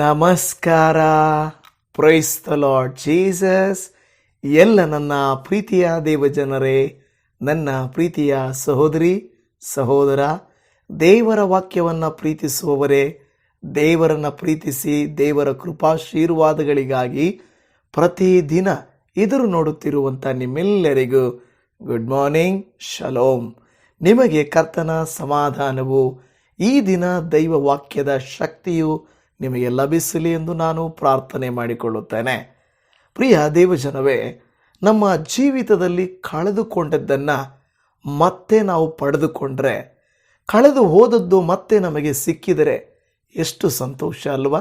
ನಮಸ್ಕಾರ. Praise the lord Jesus ಎಲ್ಲ ನನ್ನ ಪ್ರೀತಿಯ ದೇವಜನರೇ, ನನ್ನ ಪ್ರೀತಿಯ ಸಹೋದರಿ, ಸಹೋದರ, ದೇವರ ವಾಕ್ಯವನ್ನು ಪ್ರೀತಿಸುವವರೇ, ದೇವರನ್ನು ಪ್ರೀತಿಸಿ ದೇವರ ಕೃಪಾಶೀರ್ವಾದಗಳಿಗಾಗಿ ಪ್ರತಿದಿನ ಎದುರು ನೋಡುತ್ತಿರುವಂಥ ನಿಮ್ಮೆಲ್ಲರಿಗೂ ಗುಡ್ ಮಾರ್ನಿಂಗ್ ಶಲೋಮ್ ನಿಮಗೆ ಕರ್ತನ ಸಮಾಧಾನವು ಈ ದಿನ ದೈವ ವಾಕ್ಯದ ಶಕ್ತಿಯು ನಿಮಗೆ ಲಭಿಸಲಿ ಎಂದು ನಾನು ಪ್ರಾರ್ಥನೆ ಮಾಡಿಕೊಳ್ಳುತ್ತೇನೆ. ಪ್ರಿಯ ದೇವಜನವೇ, ನಮ್ಮ ಜೀವಿತದಲ್ಲಿ ಕಳೆದುಕೊಂಡದ್ದನ್ನು ಮತ್ತೆ ನಾವು ಪಡೆದುಕೊಂಡ್ರೆ, ಕಳೆದು ಹೋದದ್ದು ಮತ್ತೆ ನಮಗೆ ಸಿಕ್ಕಿದರೆ ಎಷ್ಟು ಸಂತೋಷ ಅಲ್ವಾ?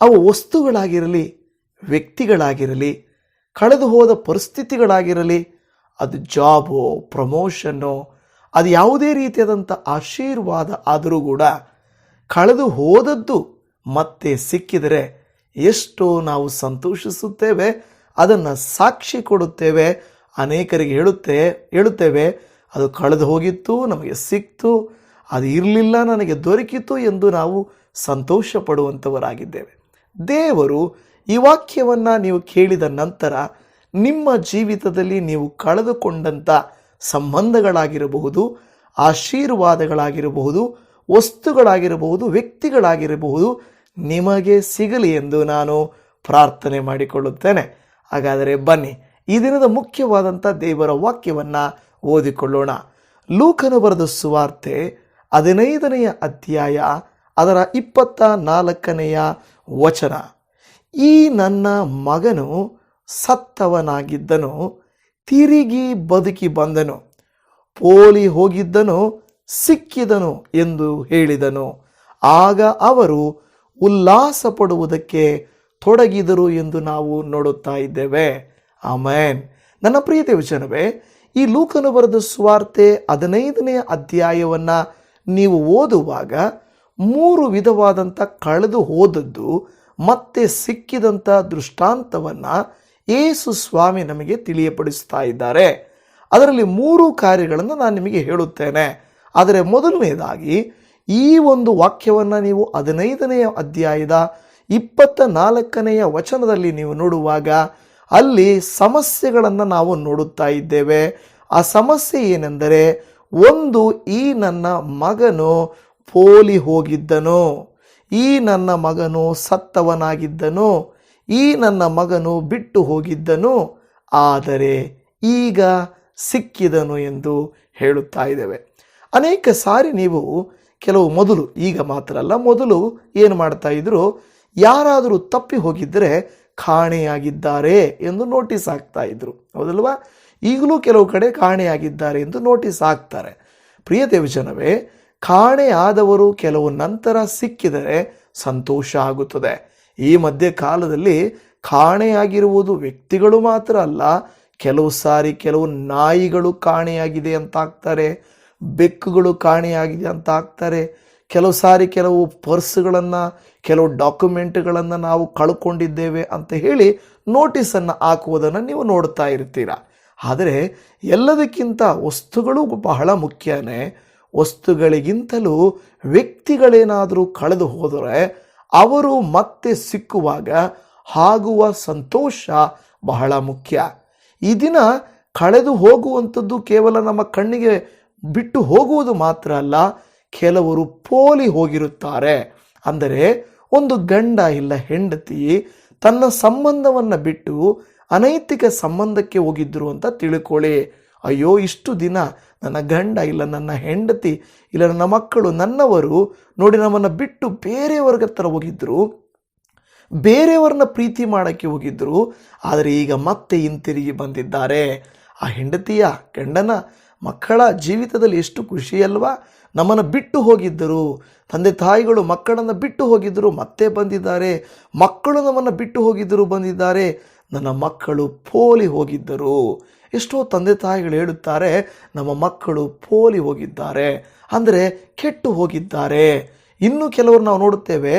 ಅವು ವಸ್ತುಗಳಾಗಿರಲಿ, ವ್ಯಕ್ತಿಗಳಾಗಿರಲಿ, ಕಳೆದು ಹೋದ ಪರಿಸ್ಥಿತಿಗಳಾಗಿರಲಿ, ಅದು ಜಾಬು ಪ್ರಮೋಷನ್ನು ಅದು ಯಾವುದೇ ರೀತಿಯಾದಂಥ ಆಶೀರ್ವಾದ ಆದರೂ ಕೂಡ ಕಳೆದು ಹೋದದ್ದು ಮತ್ತೆ ಸಿಕ್ಕಿದರೆ ಎಷ್ಟು ನಾವು ಸಂತೋಷಿಸುತ್ತೇವೆ, ಅದನ್ನು ಸಾಕ್ಷಿ ಕೊಡುತ್ತೇವೆ, ಅನೇಕರಿಗೆ ಹೇಳುತ್ತೆ, ಹೇಳುತ್ತೇವೆ, ಅದು ಕಳೆದು ಹೋಗಿತ್ತು, ನಮಗೆ ಸಿಕ್ತು, ಅದು ಇರಲಿಲ್ಲ, ನನಗೆ ದೊರಕಿತು ಎಂದು ನಾವು ಸಂತೋಷ ಪಡುವಂಥವರಾಗಿದ್ದೇವೆ ದೇವರು ಈ ವಾಕ್ಯವನ್ನು ನೀವು ಕೇಳಿದ ನಂತರ ನಿಮ್ಮ ಜೀವಿತದಲ್ಲಿ ನೀವು ಕಳೆದುಕೊಂಡಂಥ ಸಂಬಂಧಗಳಾಗಿರಬಹುದು, ಆಶೀರ್ವಾದಗಳಾಗಿರಬಹುದು, ವಸ್ತುಗಳಾಗಿರಬಹುದು, ವ್ಯಕ್ತಿಗಳಾಗಿರಬಹುದು ನಿಮಗೆ ಸಿಗಲಿ ಎಂದು ನಾನು ಪ್ರಾರ್ಥನೆ ಮಾಡಿಕೊಳ್ಳುತ್ತೇನೆ. ಹಾಗಾದರೆ ಬನ್ನಿ, ಈ ದಿನದ ಮುಖ್ಯವಾದಂಥ ದೇವರ ವಾಕ್ಯವನ್ನು ಓದಿಕೊಳ್ಳೋಣ. ಲೂಕನು ಬರೆದ ಸುವಾರ್ತೆ ಹದಿನೈದನೆಯ ಅಧ್ಯಾಯ ಅದರ ಇಪ್ಪತ್ತ ನಾಲ್ಕನೆಯ ವಚನ. ಈ ನನ್ನ ಮಗನು ಸತ್ತವನಾಗಿದ್ದನು, ತಿರುಗಿ ಬದುಕಿ ಬಂದನು, ಪೋಲಿ ಹೋಗಿದ್ದನು, ಸಿಕ್ಕಿದನು ಎಂದು ಹೇಳಿದನು. ಆಗ ಅವರು ಉಲ್ಲಾಸ ಪಡುವುದಕ್ಕೆ ತೊಡಗಿದರು ಎಂದು ನಾವು ನೋಡುತ್ತಾ ಇದ್ದೇವೆ. ಆಮೇನ್. ನನ್ನ ಪ್ರಿಯ ದೇವಜನವೇ, ಈ ಲೂಕನು ಬರೆದ ಸುವಾರ್ತೆ ಹದಿನೈದನೆಯ ಅಧ್ಯಾಯವನ್ನು ನೀವು ಓದುವಾಗ ಮೂರು ವಿಧವಾದಂಥ ಕಳೆದು ಹೋದದ್ದು ಮತ್ತೆ ಸಿಕ್ಕಿದಂಥ ದೃಷ್ಟಾಂತವನ್ನು ಏಸು ಸ್ವಾಮಿ ನಮಗೆ ತಿಳಿಯಪಡಿಸ್ತಾ ಇದ್ದಾರೆ. ಅದರಲ್ಲಿ ಮೂರು ಕಾರ್ಯಗಳನ್ನು ನಾನು ನಿಮಗೆ ಹೇಳುತ್ತೇನೆ. ಆದರೆ ಮೊದಲನೇದಾಗಿ ಈ ಒಂದು ವಾಕ್ಯವನ್ನು ನೀವು ಹದಿನೈದನೆಯ ಅಧ್ಯಾಯದ ಇಪ್ಪತ್ತ ನಾಲ್ಕನೆಯ ವಚನದಲ್ಲಿ ನೀವು ನೋಡುವಾಗ ಅಲ್ಲಿ ಸಮಸ್ಯೆಗಳನ್ನು ನಾವು ನೋಡುತ್ತಾ ಇದ್ದೇವೆ. ಆ ಸಮಸ್ಯೆ ಏನೆಂದರೆ ಒಂದು ಈ ನನ್ನ ಮಗನು ಪೋಲಿ ಹೋಗಿದ್ದನು. ಈ ನನ್ನ ಮಗನು ಸತ್ತವನಾಗಿದ್ದನು. ಈ ನನ್ನ ಮಗನು ಬಿಟ್ಟು ಹೋಗಿದ್ದನು. ಆದರೆ ಈಗ ಸಿಕ್ಕಿದನು ಎಂದು ಹೇಳುತ್ತಾ ಇದ್ದೇವೆ. ಅನೇಕ ಸಾರಿ ನೀವು ಕೆಲವು ಮೊದಲು, ಈಗ ಮಾತ್ರ ಅಲ್ಲ, ಮೊದಲು ಏನು ಮಾಡ್ತಾ ಇದ್ರು, ಯಾರಾದರೂ ತಪ್ಪಿ ಹೋಗಿದ್ದರೆ ಕಾಣೆಯಾಗಿದ್ದಾರೆ ಎಂದು ನೋಟಿಸ್ ಹಾಕ್ತಾ ಇದ್ರು. ಹೌದಲ್ವಾ? ಈಗಲೂ ಕೆಲವು ಕಡೆ ಕಾಣೆಯಾಗಿದ್ದಾರೆ ಎಂದು ನೋಟಿಸ್ ಹಾಕ್ತಾರೆ. ಪ್ರಿಯ ದೇವಜನವೇ ಕಾಣೆ ಆದವರು ಕೆಲವು ನಂತರ ಸಿಕ್ಕಿದರೆ ಸಂತೋಷ ಆಗುತ್ತದೆ. ಈ ಮಧ್ಯ ಕಾಲದಲ್ಲಿ ಕಾಣೆಯಾಗಿರುವುದು ವ್ಯಕ್ತಿಗಳು ಮಾತ್ರ ಅಲ್ಲ, ಕೆಲವು ಸಾರಿ ಕೆಲವು ನಾಯಿಗಳು ಕಾಣೆಯಾಗಿದೆ ಅಂತ ಹಾಕ್ತಾರೆ ಬೆಕ್ಕುಗಳು ಕಾಣೆಯಾಗಿದೆ ಅಂತ ಹಾಕ್ತಾರೆ ಕೆಲವು ಸಾರಿ ಕೆಲವು ಪರ್ಸ್ಗಳನ್ನು, ಕೆಲವು ಡಾಕ್ಯುಮೆಂಟ್ಗಳನ್ನು ನಾವು ಕಳ್ಕೊಂಡಿದ್ದೇವೆ ಅಂತ ಹೇಳಿ ನೋಟಿಸನ್ನು ಹಾಕುವುದನ್ನು ನೀವು ನೋಡ್ತಾ ಇರ್ತೀರ. ಆದರೆ ಎಲ್ಲದಕ್ಕಿಂತ ವಸ್ತುಗಳು ಬಹಳ ಮುಖ್ಯನೇ, ವಸ್ತುಗಳಿಗಿಂತಲೂ ವ್ಯಕ್ತಿಗಳೇನಾದರೂ ಕಳೆದು ಹೋದರೆ ಅವರು ಮತ್ತೆ ಸಿಕ್ಕುವಾಗ ಆಗುವ ಸಂತೋಷ ಬಹಳ ಮುಖ್ಯ. ಈ ದಿನ ಕಳೆದು ಹೋಗುವಂಥದ್ದು ಕೇವಲ ನಮ್ಮ ಕಣ್ಣಿಗೆ ಬಿಟ್ಟು ಹೋಗುವುದು ಮಾತ್ರ ಅಲ್ಲ, ಕೆಲವರು ಪೋಲಿ ಹೋಗಿರುತ್ತಾರೆ. ಅಂದರೆ ಒಂದು ಗಂಡ ಇಲ್ಲ ಹೆಂಡತಿ ತನ್ನ ಸಂಬಂಧವನ್ನು ಬಿಟ್ಟು ಅನೈತಿಕ ಸಂಬಂಧಕ್ಕೆ ಹೋಗಿದ್ರು ಅಂತ ತಿಳ್ಕೊಳ್ಳಿ. ಅಯ್ಯೋ, ಇಷ್ಟು ದಿನ ನನ್ನ ಗಂಡ ಇಲ್ಲ, ನನ್ನ ಹೆಂಡತಿ ಇಲ್ಲ, ನನ್ನ ಮಕ್ಕಳು, ನನ್ನವರು ನೋಡಿ ನಮ್ಮನ್ನು ಬಿಟ್ಟು ಬೇರೆಯವ್ರಿಗೆ ಹತ್ರ ಹೋಗಿದ್ರು, ಬೇರೆಯವ್ರನ್ನ ಪ್ರೀತಿ ಮಾಡೋಕ್ಕೆ ಹೋಗಿದ್ರು, ಆದರೆ ಈಗ ಮತ್ತೆ ಹಿಂತಿರುಗಿ ಬಂದಿದ್ದಾರೆ. ಆ ಹೆಂಡತಿಯ, ಗಂಡನ ಮಕ್ಕಳ ಜೀವಿತದಲ್ಲಿ ಎಷ್ಟು ಖುಷಿಯಲ್ವಾ? ನಮ್ಮನ್ನು ಬಿಟ್ಟು ಹೋಗಿದ್ದರು. ತಂದೆ ತಾಯಿಗಳು ಮಕ್ಕಳನ್ನು ಬಿಟ್ಟು ಹೋಗಿದ್ದರು, ಮತ್ತೆ ಬಂದಿದ್ದಾರೆ. ಮಕ್ಕಳು ನಮ್ಮನ್ನು ಬಿಟ್ಟು ಹೋಗಿದ್ದರು, ಬಂದಿದ್ದಾರೆ. ನನ್ನ ಮಕ್ಕಳು ಪೋಲಿ ಹೋಗಿದ್ದರು. ಎಷ್ಟೋ ತಂದೆ ತಾಯಿಗಳು ಹೇಳುತ್ತಾರೆ, ನಮ್ಮ ಮಕ್ಕಳು ಪೋಲಿ ಹೋಗಿದ್ದಾರೆ, ಅಂದರೆ ಕೆಟ್ಟು ಹೋಗಿದ್ದಾರೆ. ಇನ್ನು ಕೆಲವರು ನಾವು ನೋಡುತ್ತೇವೆ,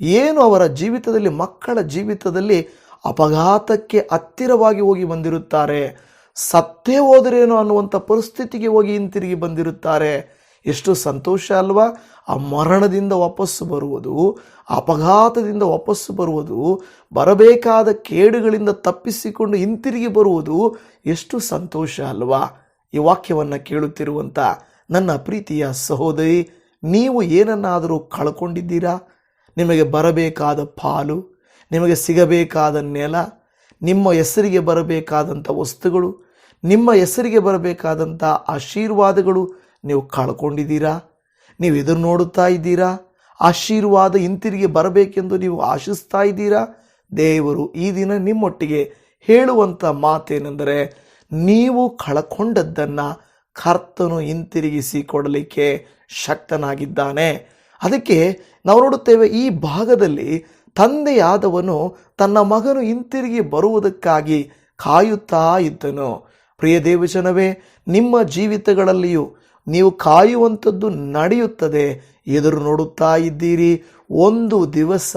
ಏನು ಅವರ ಜೀವಿತದಲ್ಲಿ, ಮಕ್ಕಳ ಜೀವಿತದಲ್ಲಿ ಅಪಘಾತಕ್ಕೆ ಹತ್ತಿರವಾಗಿ ಹೋಗಿ ಬಂದಿರುತ್ತಾರೆ. ಸತ್ತೇ ಹೋದರೇನೋ ಅನ್ನುವಂಥ ಪರಿಸ್ಥಿತಿಗೆ ಹೋಗಿ ಹಿಂತಿರುಗಿ ಬಂದಿರುತ್ತಾರೆ. ಎಷ್ಟು ಸಂತೋಷ ಅಲ್ವಾ? ಆ ಮರಣದಿಂದ ವಾಪಸ್ಸು ಬರುವುದು, ಅಪಘಾತದಿಂದ ವಾಪಸ್ಸು ಬರುವುದು, ಬರಬೇಕಾದ ಕೇಡುಗಳಿಂದ ತಪ್ಪಿಸಿಕೊಂಡು ಹಿಂತಿರುಗಿ ಬರುವುದು ಎಷ್ಟು ಸಂತೋಷ ಅಲ್ವಾ? ಈ ವಾಕ್ಯವನ್ನು ಕೇಳುತ್ತಿರುವಂಥ ನನ್ನ ಪ್ರೀತಿಯ ಸಹೋದರಿ, ನೀವು ಏನನ್ನಾದರೂ ಕಳ್ಕೊಂಡಿದ್ದೀರಾ? ನಿಮಗೆ ಬರಬೇಕಾದ ಪಾಲು, ನಿಮಗೆ ಸಿಗಬೇಕಾದ ನೆಲ, ನಿಮ್ಮ ಹೆಸರಿಗೆ ಬರಬೇಕಾದಂಥ ವಸ್ತುಗಳು ನಿಮ್ಮ ಹೆಸರಿಗೆ ಬರಬೇಕಾದಂಥ ಆಶೀರ್ವಾದಗಳು ನೀವು ಕಳ್ಕೊಂಡಿದ್ದೀರಾ? ನೀವು ಎದುರು ನೋಡುತ್ತಾ ಇದ್ದೀರಾ? ಆಶೀರ್ವಾದ ಹಿಂತಿರುಗಿ ಬರಬೇಕೆಂದು ನೀವು ಆಶಿಸ್ತಾ ಇದ್ದೀರಾ? ದೇವರು ಈ ದಿನ ನಿಮ್ಮೊಟ್ಟಿಗೆ ಹೇಳುವಂಥ ಮಾತೇನೆಂದರೆ, ನೀವು ಕಳ್ಕೊಂಡದ್ದನ್ನು ಕರ್ತನು ಹಿಂತಿರುಗಿಸಿ ಕೊಡಲಿಕ್ಕೆ ಶಕ್ತನಾಗಿದ್ದಾನೆ. ಅದಕ್ಕೆ ನಾವು ನೋಡುತ್ತೇವೆ, ಈ ಭಾಗದಲ್ಲಿ ತಂದೆಯಾದವನು ತನ್ನ ಮಗನು ಹಿಂತಿರುಗಿ ಬರುವುದಕ್ಕಾಗಿ ಕಾಯುತ್ತಾ ಇದ್ದನು. ಪ್ರಿಯ ದೇವಜನವೇ, ನಿಮ್ಮ ಜೀವಿತಗಳಲ್ಲಿಯೂ ನೀವು ಕಾಯುವಂಥದ್ದು ನಡೆಯುತ್ತದೆ. ಎದುರು ನೋಡುತ್ತಾ ಇದ್ದೀರಿ. ಒಂದು ದಿವಸ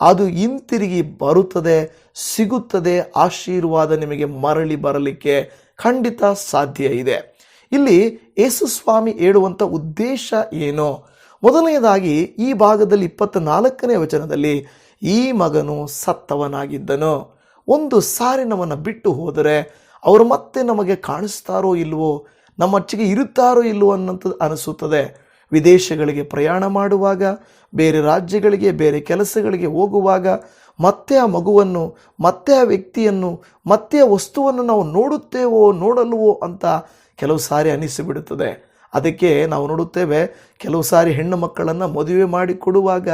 ಅದು ಹಿಂತಿರುಗಿ ಬರುತ್ತದೆ, ಸಿಗುತ್ತದೆ. ಆಶೀರ್ವಾದ ನಿಮಗೆ ಮರಳಿ ಬರಲಿಕ್ಕೆ ಖಂಡಿತ ಸಾಧ್ಯ ಇದೆ. ಇಲ್ಲಿ ಯೇಸು ಸ್ವಾಮಿ ಹೇಳುವಂಥ ಉದ್ದೇಶ ಏನು? ಮೊದಲನೆಯದಾಗಿ ಈ ಭಾಗದಲ್ಲಿ ಇಪ್ಪತ್ತ ನಾಲ್ಕನೇ ವಚನದಲ್ಲಿ, ಈ ಮಗನು ಸತ್ತವನಾಗಿದ್ದನು. ಒಂದು ಸಾರಿನವನ ಬಿಟ್ಟು ಹೋದರೆ ಅವರು ಮತ್ತೆ ನಮಗೆ ಕಾಣಿಸ್ತಾರೋ ಇಲ್ವೋ ನಮ್ಮೊಚ್ಚಿಗೆ ಇರುತ್ತಾರೋ ಇಲ್ವೋ ಅನ್ನೋಂಥದ್ದು ಅನಿಸುತ್ತದೆ. ವಿದೇಶಗಳಿಗೆ ಪ್ರಯಾಣ ಮಾಡುವಾಗ, ಬೇರೆ ರಾಜ್ಯಗಳಿಗೆ, ಬೇರೆ ಕೆಲಸಗಳಿಗೆ ಹೋಗುವಾಗ ಮತ್ತೆ ಆ ಮಗುವನ್ನು, ಮತ್ತೆ ಆ ವ್ಯಕ್ತಿಯನ್ನು, ಮತ್ತೆ ಆ ವಸ್ತುವನ್ನು ನಾವು ನೋಡುತ್ತೇವೋ, ನೋಡಲ್ವೋ ಅಂತ ಕೆಲವು ಸಾರಿ ಅನಿಸಿಬಿಡುತ್ತದೆ. ಅದಕ್ಕೆ ನಾವು ನೋಡುತ್ತೇವೆ, ಕೆಲವು ಸಾರಿ ಹೆಣ್ಣು ಮಕ್ಕಳನ್ನು ಮದುವೆ ಮಾಡಿಕೊಡುವಾಗ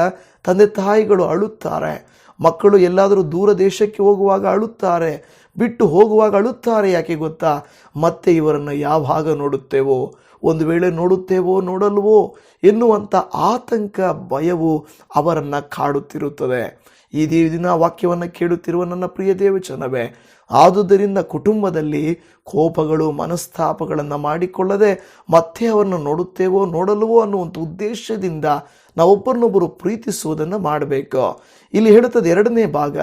ತಂದೆ ತಾಯಿಗಳು ಅಳುತ್ತಾರೆ. ಮಕ್ಕಳು ಎಲ್ಲಾದರೂ ದೂರ ದೇಶಕ್ಕೆ ಹೋಗುವಾಗ ಅಳುತ್ತಾರೆ. ಬಿಟ್ಟು ಹೋಗುವಾಗ ಅಳುತ್ತಾರೆ ಯಾಕೆ ಗೊತ್ತಾ? ಮತ್ತೆ ಇವರನ್ನು ಯಾವಾಗ ನೋಡುತ್ತೇವೋ? ಒಂದು ವೇಳೆ ನೋಡುತ್ತೇವೋ, ನೋಡಲ್ವೋ? ಎನ್ನುವಂಥ ಆತಂಕ, ಭಯವು ಅವರನ್ನು ಕಾಡುತ್ತಿರುತ್ತದೆ. ಈ ದಿನ ವಾಕ್ಯವನ್ನು ಕೇಳುತ್ತಿರುವ ನನ್ನ ಪ್ರಿಯ ದೇವಚನವೇ ಆದುದರಿಂದ ಕುಟುಂಬದಲ್ಲಿ ಕೋಪಗಳು, ಮನಸ್ತಾಪಗಳನ್ನು ಮಾಡಿಕೊಳ್ಳದೆ ಮತ್ತೆ ಅವರನ್ನು ನೋಡುತ್ತೇವೋ, ನೋಡಲ್ವೋ ಅನ್ನುವಂಥ ಉದ್ದೇಶದಿಂದ ನಾವೊಬ್ಬರನ್ನೊಬ್ಬರು ಪ್ರೀತಿಸುವುದನ್ನು ಮಾಡಬೇಕು. ಇಲ್ಲಿ ಹೇಳುತ್ತದೆ ಎರಡನೇ ಭಾಗ,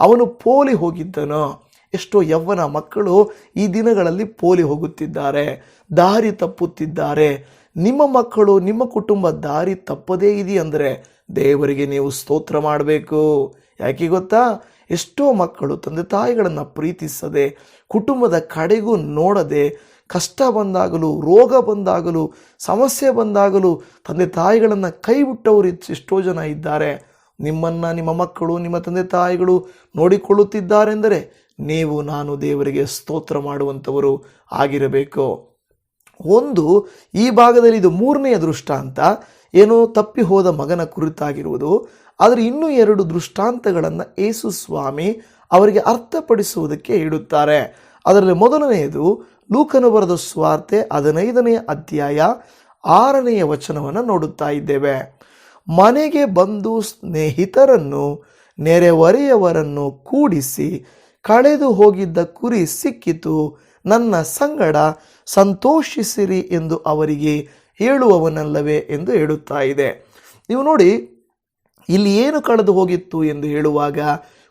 ಅವನು ಪೋಲಿ ಹೋಗಿದ್ದನು. ಎಷ್ಟೋ ಯವ್ವನ ಮಕ್ಕಳು ಈ ದಿನಗಳಲ್ಲಿ ಪೋಲಿ ಹೋಗುತ್ತಿದ್ದಾರೆ, ದಾರಿ ತಪ್ಪುತ್ತಿದ್ದಾರೆ. ನಿಮ್ಮ ಮಕ್ಕಳು, ನಿಮ್ಮ ಕುಟುಂಬ ದಾರಿ ತಪ್ಪದೇ ಇದೆಯಂದರೆ ದೇವರಿಗೆ ನೀವು ಸ್ತೋತ್ರ ಮಾಡಬೇಕು. ಯಾಕೆ ಗೊತ್ತಾ? ಎಷ್ಟೋ ಮಕ್ಕಳು ತಂದೆ ತಾಯಿಗಳನ್ನು ಪ್ರೀತಿಸದೆ, ಕುಟುಂಬದ ಕಡೆಗೂ ನೋಡದೆ, ಕಷ್ಟ ಬಂದಾಗಲೂ, ರೋಗ ಬಂದಾಗಲೂ, ಸಮಸ್ಯೆ ಬಂದಾಗಲೂ ತಂದೆ ತಾಯಿಗಳನ್ನು ಕೈ ಬಿಟ್ಟವರು ಎಷ್ಟೋ ಜನ ಇದ್ದಾರೆ. ನಿಮ್ಮನ್ನು ನಿಮ್ಮ ಮಕ್ಕಳು, ನಿಮ್ಮ ತಂದೆ ತಾಯಿಗಳು ನೋಡಿಕೊಳ್ಳುತ್ತಿದ್ದಾರೆಂದರೆ ನೀವು, ನಾನು ದೇವರಿಗೆ ಸ್ತೋತ್ರ ಮಾಡುವಂಥವರು ಆಗಿರಬೇಕು. ಒಂದು, ಈ ಭಾಗದಲ್ಲಿ ಇದು ಮೂರನೆಯ ದೃಷ್ಟಾಂತ. ಏನೋ ತಪ್ಪಿ ಹೋದ ಮಗನ ಕುರಿತಾಗಿರುವುದು. ಆದರೆ ಇನ್ನೂ ಎರಡು ದೃಷ್ಟಾಂತಗಳನ್ನು ಯೇಸು ಸ್ವಾಮಿ ಅವರಿಗೆ ಅರ್ಥಪಡಿಸುವುದಕ್ಕೆ ಇಡುತ್ತಾರೆ. ಅದರಲ್ಲಿ ಮೊದಲನೆಯದು, ಲೂಕನು ಬರೆದ ಸ್ವಾರ್ತೆ ಹದಿನೈದನೆಯ ಅಧ್ಯಾಯ ಆರನೆಯ ವಚನವನ್ನು ನೋಡುತ್ತಾ ಇದ್ದೇವೆ. ಮನೆಗೆ ಬಂದು ಸ್ನೇಹಿತರನ್ನು, ನೆರೆಹೊರೆಯವರನ್ನು ಕೂಡಿಸಿ ಕಳೆದು ಹೋಗಿದ್ದ ಕುರಿ ಸಿಕ್ಕಿತು. ನನ್ನ ಸಂಗಡ ಸಂತೋಷಿಸಿರಿ ಎಂದು ಅವರಿಗೆ ಹೇಳುವವನಲ್ಲವೇ ಎಂದು ಹೇಳುತ್ತಾ ಇದೆ. ನೀವು ನೋಡಿ, ಇಲ್ಲಿ ಏನು ಕಳೆದು ಹೋಗಿತ್ತು ಎಂದು ಹೇಳುವಾಗ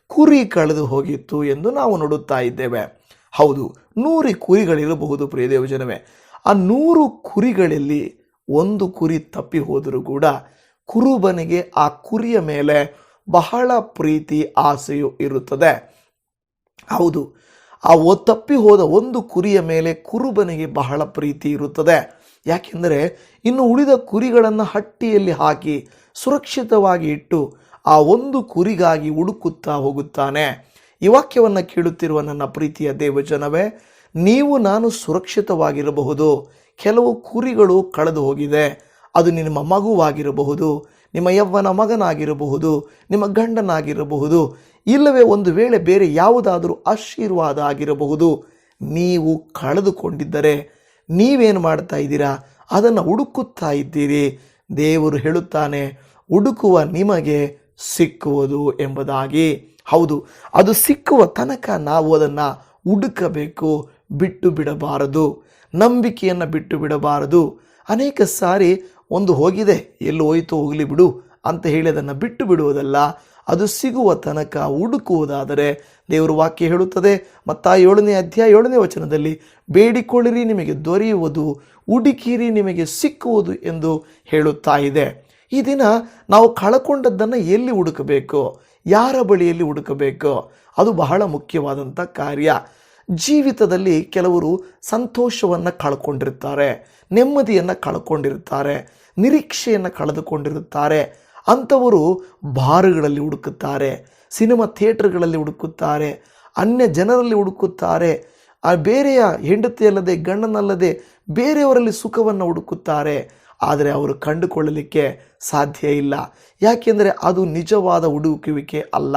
ಕುರಿ ಕಳೆದು ಹೋಗಿತ್ತು ಎಂದು ನಾವು ನೋಡುತ್ತಾ ಇದ್ದೇವೆ. ಹೌದು, ನೂರು ಕುರಿಗಳಿರಬಹುದು ಜನವೇ ಆ ನೂರು ಕುರಿಗಳಲ್ಲಿ ಒಂದು ಕುರಿ ತಪ್ಪಿ ಹೋದರೂ ಕೂಡ ಕುರುಬನಿಗೆ ಆ ಕುರಿಯ ಮೇಲೆ ಬಹಳ ಪ್ರೀತಿ, ಆಸೆಯು ಇರುತ್ತದೆ. ಹೌದು, ಆ ತಪ್ಪಿ ಹೋದ ಒಂದು ಕುರಿಯ ಮೇಲೆ ಕುರುಬನಿಗೆ ಬಹಳ ಪ್ರೀತಿ ಇರುತ್ತದೆ. ಯಾಕೆಂದರೆ ಇನ್ನು ಉಳಿದ ಕುರಿಗಳನ್ನು ಹಟ್ಟಿಯಲ್ಲಿ ಹಾಕಿ ಸುರಕ್ಷಿತವಾಗಿ ಇಟ್ಟು ಆ ಒಂದು ಕುರಿಗಾಗಿ ಹುಡುಕುತ್ತಾ ಹೋಗುತ್ತಾನೆ. ಈ ವಾಕ್ಯವನ್ನು ಕೇಳುತ್ತಿರುವ ನನ್ನ ಪ್ರೀತಿಯ ದೇವಜನವೇ, ನೀವು ನಾನು ಸುರಕ್ಷಿತವಾಗಿರಬಹುದು. ಕೆಲವು ಕುರಿಗಳು ಕಳೆದು ಹೋಗಿದೆ. ಅದು ನಿಮ್ಮ ಮಗುವಾಗಿರಬಹುದು, ನಿಮ್ಮ ಯವ್ವನ ಮಗನಾಗಿರಬಹುದು, ನಿಮ್ಮ ಗಂಡನಾಗಿರಬಹುದು. ಇಲ್ಲವೇ ಒಂದು ವೇಳೆ ಬೇರೆ ಯಾವುದಾದರೂ ಆಶೀರ್ವಾದ ಆಗಿರಬಹುದು. ನೀವು ಕಳೆದುಕೊಂಡಿದ್ದರೆ ನೀವೇನು ಮಾಡ್ತಾ ಇದ್ದೀರಾ? ಅದನ್ನು ಹುಡುಕುತ್ತಾ ಇದ್ದೀರಿ. ದೇವರು ಹೇಳುತ್ತಾನೆ, ಹುಡುಕುವ ನಿಮಗೆ ಸಿಕ್ಕುವುದು ಎಂಬುದಾಗಿ. ಹೌದು, ಅದು ಸಿಕ್ಕುವ ತನಕ ನಾವು ಅದನ್ನು ಹುಡುಕಬೇಕು, ಬಿಟ್ಟು ಬಿಡಬಾರದು. ನಂಬಿಕೆಯನ್ನು ಬಿಟ್ಟು ಬಿಡಬಾರದು. ಅನೇಕ ಸಾರಿ ಒಂದು ಹೋಗಿದೆ, ಎಲ್ಲಿ ಹೋಯಿತು ಹೋಗಲಿ ಬಿಡು ಅಂತ ಹೇಳಿ ಅದನ್ನು ಬಿಟ್ಟು ಬಿಡುವುದಲ್ಲ. ಅದು ಸಿಗುವ ತನಕ ಹುಡುಕುವುದಾದರೆ ದೇವರು ವಾಕ್ಯ ಹೇಳುತ್ತದೆ. ಮತ್ತ ಏಳನೇ ಅಧ್ಯಾಯ ಏಳನೇ ವಚನದಲ್ಲಿ, ಬೇಡಿಕೊಳ್ಳಿರಿ, ನಿಮಗೆ ದೊರೆಯುವುದು, ಹುಡುಕಿರಿ, ನಿಮಗೆ ಸಿಕ್ಕುವುದು ಎಂದು ಹೇಳುತ್ತಾ ಇದೆ. ಈ ದಿನ ನಾವು ಕಳಕೊಂಡದ್ದನ್ನು ಎಲ್ಲಿ ಹುಡುಕಬೇಕು? ಯಾರ ಬಳಿಯಲ್ಲಿ ಹುಡುಕಬೇಕು? ಅದು ಬಹಳ ಮುಖ್ಯವಾದಂಥ ಕಾರ್ಯ. ಜೀವಿತದಲ್ಲಿ ಕೆಲವರು ಸಂತೋಷವನ್ನು ಕಳ್ಕೊಂಡಿರ್ತಾರೆ, ನೆಮ್ಮದಿಯನ್ನು ಕಳ್ಕೊಂಡಿರ್ತಾರೆ, ನಿರೀಕ್ಷೆಯನ್ನು ಕಳೆದುಕೊಂಡಿರುತ್ತಾರೆ. ಅಂಥವರು ಬಾರುಗಳಲ್ಲಿ ಹುಡುಕುತ್ತಾರೆ, ಸಿನಿಮಾ ಥಿಯೇಟರ್ಗಳಲ್ಲಿ ಹುಡುಕುತ್ತಾರೆ, ಅನ್ಯ ಜನರಲ್ಲಿ ಹುಡುಕುತ್ತಾರೆ, ಆ ಬೇರೆಯ ಹೆಂಡತಿಯಲ್ಲದೆ ಗಂಡನಲ್ಲದೆ ಬೇರೆಯವರಲ್ಲಿ ಸುಖವನ್ನು ಹುಡುಕುತ್ತಾರೆ. ಆದರೆ ಅವರು ಕಂಡುಕೊಳ್ಳಲಿಕ್ಕೆ ಸಾಧ್ಯ ಇಲ್ಲ. ಯಾಕೆಂದರೆ ಅದು ನಿಜವಾದ ಹುಡುಕುವಿಕೆ ಅಲ್ಲ.